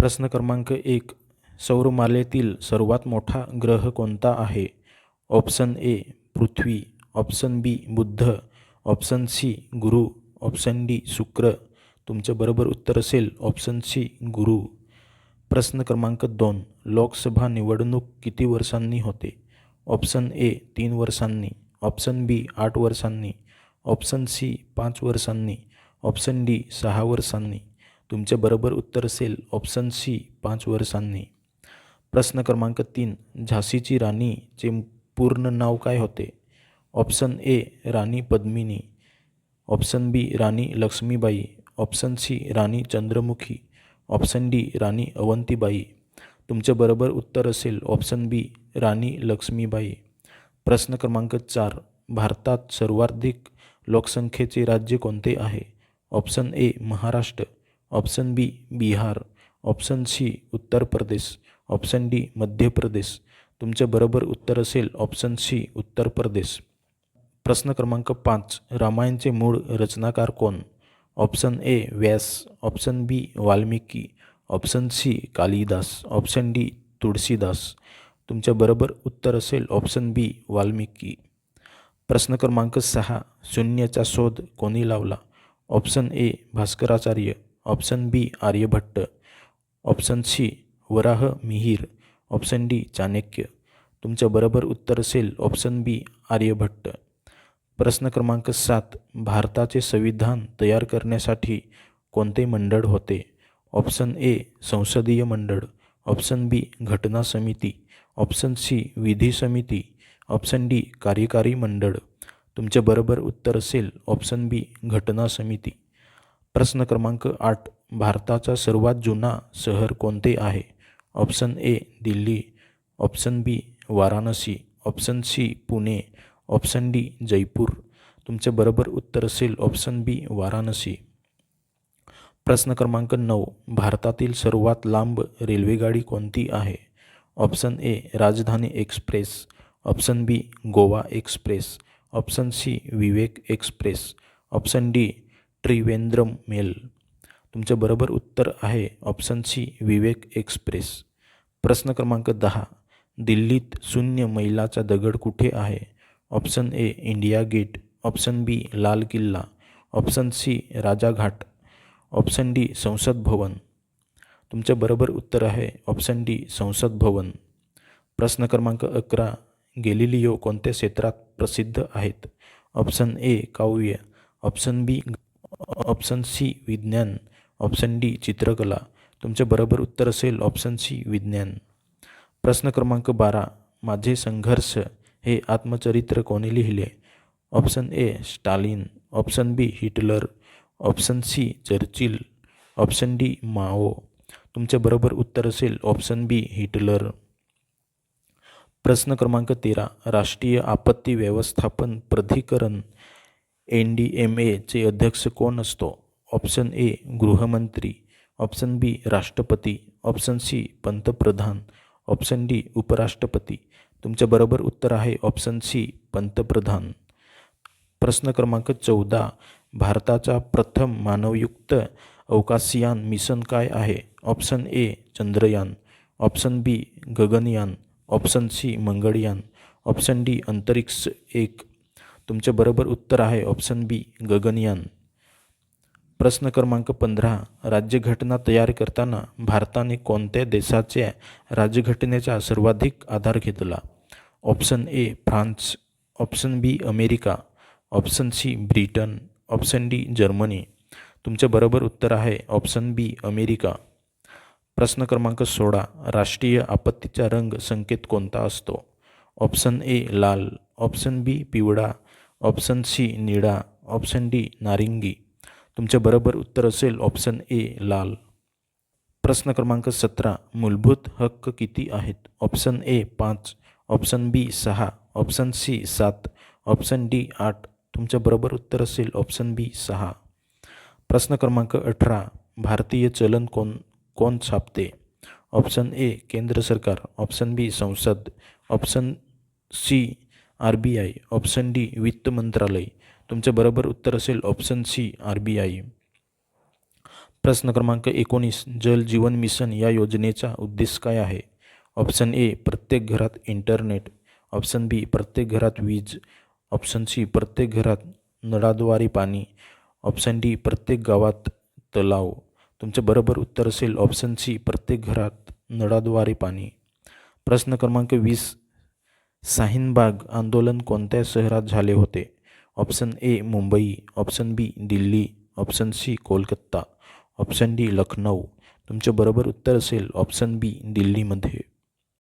प्रश्न क्रमांक एक. सौरमालेतील सर्वात मोठा ग्रह कोणता आहे? ऑप्शन ए पृथ्वी. ऑप्शन बी बुद्ध. ऑप्शन सी गुरु. ऑप्शन डी शुक्र. तुमचं बरोबर उत्तर असेल ऑप्शन सी गुरु. प्रश्न क्रमांक दोन. लोकसभा निवडणूक किती वर्षांनी होते? ऑप्शन ए तीन वर्षांनी. ऑप्शन बी आठ वर्षांनी. ऑप्शन सी पाच वर्षांनी. ऑप्शन डी सहा वर्षांनी. तुमचे बरोबर उत्तर असेल ऑप्शन सी पाच वर्षांनी. प्रश्न क्रमांक तीन झाशीची राणीचे पूर्ण नाव काय होते? Option A Rani Padmini. Option B Rani Laxmibai. Option C Rani Chandramukhi. Option D Rani Avantibai. तुमचे बरोबर उत्तर असेल ऑप्शन बी राणी लक्ष्मीबाई. प्रश्न क्रमांक चार भारतात सर्वाधिक लोकसंख्येचे राज्य कोणते आहे? Option A Maharashtra. Option B Bihar. Option C Uttar Pradesh. Option D Madhya Pradesh. तुमच्या बरोबर उत्तर असेल ऑप्शन सी उत्तर प्रदेश. प्रश्न क्रमांक पाच रामायणचे मूळ रचनाकार कोण? Option A Vyas. Option B Valmiki. Option C Kalidas. Option D Tulsidas. तुमच्या बरोबर उत्तर असेल ऑप्शन बी वाल्मिकी. प्रश्न क्रमांक सहा शून्याचा शोध कोणी लावला? Option A Bhaskaracharya. Option B Aryabhatta option C Varaha Mihir option D Chanakya. तुमच्या बरोबर उत्तर असेल ऑप्शन बी आर्यभट्ट. प्रश्न क्रमांक सात भारताचे संविधान तयार करण्यासाठी कोणते मंडळ होते? ऑप्शन ए संसदीय मंडळ ऑप्शन बी घटना समिती ऑप्शन सी विधी समिती ऑप्शन डी कार्यकारी मंडळ. तुमच्या बरोबर उत्तर असेल ऑप्शन बी घटना समिती. प्रश्न क्रमांक आठ भारताचा सर्वात जुना शहर कोणते आहे? Option A Delhi. Option B Varanasi. Option C Pune. Option D Jaipur. तुमचे बरोबर उत्तर असेल ऑप्शन बी वाराणसी. प्रश्न क्रमांक नऊ भारतातील सर्वात लांब रेल्वेगाडी कोणती आहे? Option A Rajdhani express. Option B Goa express. Option C Vivek express. Option D Trivandrum mail. तुमचं बरोबर उत्तर आहे ऑप्शन सी विवेक एक्सप्रेस प्रश्न क्रमांक दहा. दिल्लीत शून्य मैलाचा दगड कुठे आहे? Option A India gate option B Lal Qila. Option C Rajghat. Option D Sansad Bhavan. तुमचं बरोबर उत्तर आहे ऑप्शन डी संसद भवन. प्रश्न क्रमांक अकरा. गेलिलिओ कोणत्या क्षेत्रात प्रसिद्ध आहेत? ऑप्शन ए काव्य. ऑप्शन बी ऑप्शन सी विज्ञान. ऑप्शन डी चित्रकला. तुमचे बरोबर उत्तर असेल ऑप्शन सी विज्ञान. प्रश्न क्रमांक बारा माझे संघर्ष. हे आत्मचरित्र कोणी लिहिले? Option A Stalin. Option B Hitler. Option C Churchill. Option D Mao. तुमचे बरोबर उत्तर असेल ऑप्शन बी हिटलर. प्रश्न क्रमांक तेरा राष्ट्रीय आपत्ती व्यवस्थापन प्राधिकरण. एन डी एम एचे अध्यक्ष कोण असतो? ऑप्शन ए गृहमंत्री. ऑप्शन बी राष्ट्रपती. ऑप्शन सी पंतप्रधान. ऑप्शन डी उपराष्ट्रपती. तुमच्या बरोबर उत्तर आहे ऑप्शन सी पंतप्रधान. प्रश्न क्रमांक चौदा. भारताचा प्रथम मानवयुक्त अवकाशयान मिशन काय आहे? Option A Chandrayaan. Option B Gaganyaan. Option C Mangalyaan. Option D अंतरिक्ष एक. तुमचे बरोबर उत्तर आहे ऑप्शन बी गगनयान. प्रश्न क्रमांक पंधरा राज्यघटना तयार करताना भारताने कोणत्या देशाच्या राज्यघटनेचा सर्वाधिक आधार घेतला? Option A France. Option B America. Option C Britain. Option D Germany. तुमचे बरोबर उत्तर आहे ऑप्शन बी अमेरिका. प्रश्न क्रमांक सोळा राष्ट्रीय आपत्तीचा रंग संकेत कोणता असतो? ऑप्शन ए लाल. ऑप्शन बी पिवळा. ऑप्शन सी निळा ऑप्शन डी नारिंगी. तुमच्या बरोबर उत्तर असेल ऑप्शन ए लाल. प्रश्न क्रमांक सतरा मूलभूत हक्क किती आहेत? ऑप्शन ए पाच ऑप्शन बी सहा ऑप्शन सी सात ऑप्शन डी आठ. तुमच्या बरोबर उत्तर असेल ऑप्शन बी सहा. प्रश्न क्रमांक अठरा भारतीय चलन कोण कोण छापते? ऑप्शन ए केंद्र सरकार ऑप्शन बी संसद option C R B I option D वित्त मंत्रालय. तुमचं बरोबर उत्तर असेल option C R B I. प्रश्न क्रमांक एकोणीस जल जीवन मिशन या योजनेचा उद्देश काय आहे? ऑप्शन ए प्रत्येक घरात इंटरनेट ऑप्शन बी प्रत्येक घरात वीज. ऑप्शन सी प्रत्येक घरात नळाद्वारे पाणी. ऑप्शन डी प्रत्येक गावात तलाव. तुमचं बरोबर उत्तर असेल ऑप्शन सी प्रत्येक घरात नळाद्वारे पाणी. प्रश्न क्रमांक वीस साहिनबाग आंदोलन कोणत्या शहरात झाले होते? Option A Mumbai. Option B Delhi. Option C Kolkata. Option D Lucknow तुमचे बरोबर उत्तर असेल. ऑप्शन बी दिल्लीमध्ये.